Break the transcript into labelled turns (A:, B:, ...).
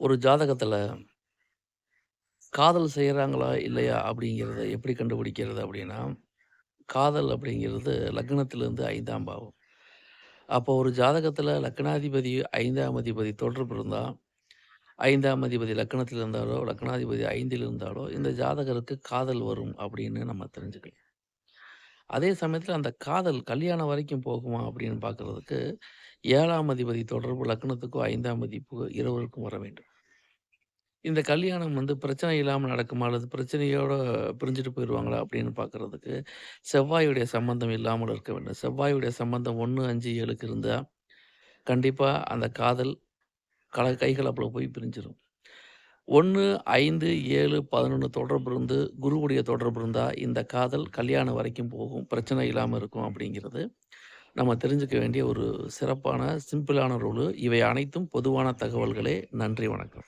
A: ஒரு ஜாதகத்தில் காதல் செய்கிறாங்களா இல்லையா? அப்படிங்கிறத எப்படி கண்டுபிடிக்கிறது அப்படின்னா, காதல் அப்படிங்கிறது லக்னத்திலேருந்து ஐந்தாம் பாவம். அப்போ ஒரு ஜாதகத்தில் லக்னாதிபதி ஐந்தாம் அதிபதி தொடர்பு இருந்தால் ஐந்தாம் அதிபதி லக்னத்தில் இருந்தாலோ, லக்னாதிபதி ஐந்தில் இருந்தாலோ, இந்த ஜாதகருக்கு காதல் வரும் அப்படின்னு நம்ம தெரிஞ்சுக்கலாம். அதே சமயத்தில் அந்த காதல் கல்யாணம் வரைக்கும் போகுமா அப்படின்னு பார்க்குறதுக்கு ஏழாம் அதிபதி தொடர்பு லக்னத்துக்கும் ஐந்தாம் மதிப்பு இருவருக்கும் வர வேண்டும். இந்த கல்யாணம் வந்து பிரச்சனை இல்லாமல் நடக்குமா? அல்லது பிரச்சனையோட பிரிஞ்சுட்டு போயிடுவாங்களா அப்படின்னு பார்க்குறதுக்கு செவ்வாயுடைய சம்பந்தம் இல்லாமல் இருக்க வேண்டும். செவ்வாயுடைய சம்பந்தம் ஒன்று அஞ்சு ஏழுக்கு இருந்தால் கண்டிப்பாக அந்த காதல் கல கைகள் கைகலப்புல போய் பிரிஞ்சிடும் 1, 5, 7, 11 தொடர்பு இருந்து, குருவுடைய தொடர்பு இருந்தால் இந்த காதல் கல்யாணம் வரைக்கும் போகும். பிரச்சனை இல்லாமல் இருக்கும் அப்படிங்கிறது, நம்ம தெரிஞ்சுக்க வேண்டிய ஒரு சிறப்பான, சிம்பிளான ரூலு. இவை அனைத்தும் பொதுவான தகவல்களே. நன்றி, வணக்கம்.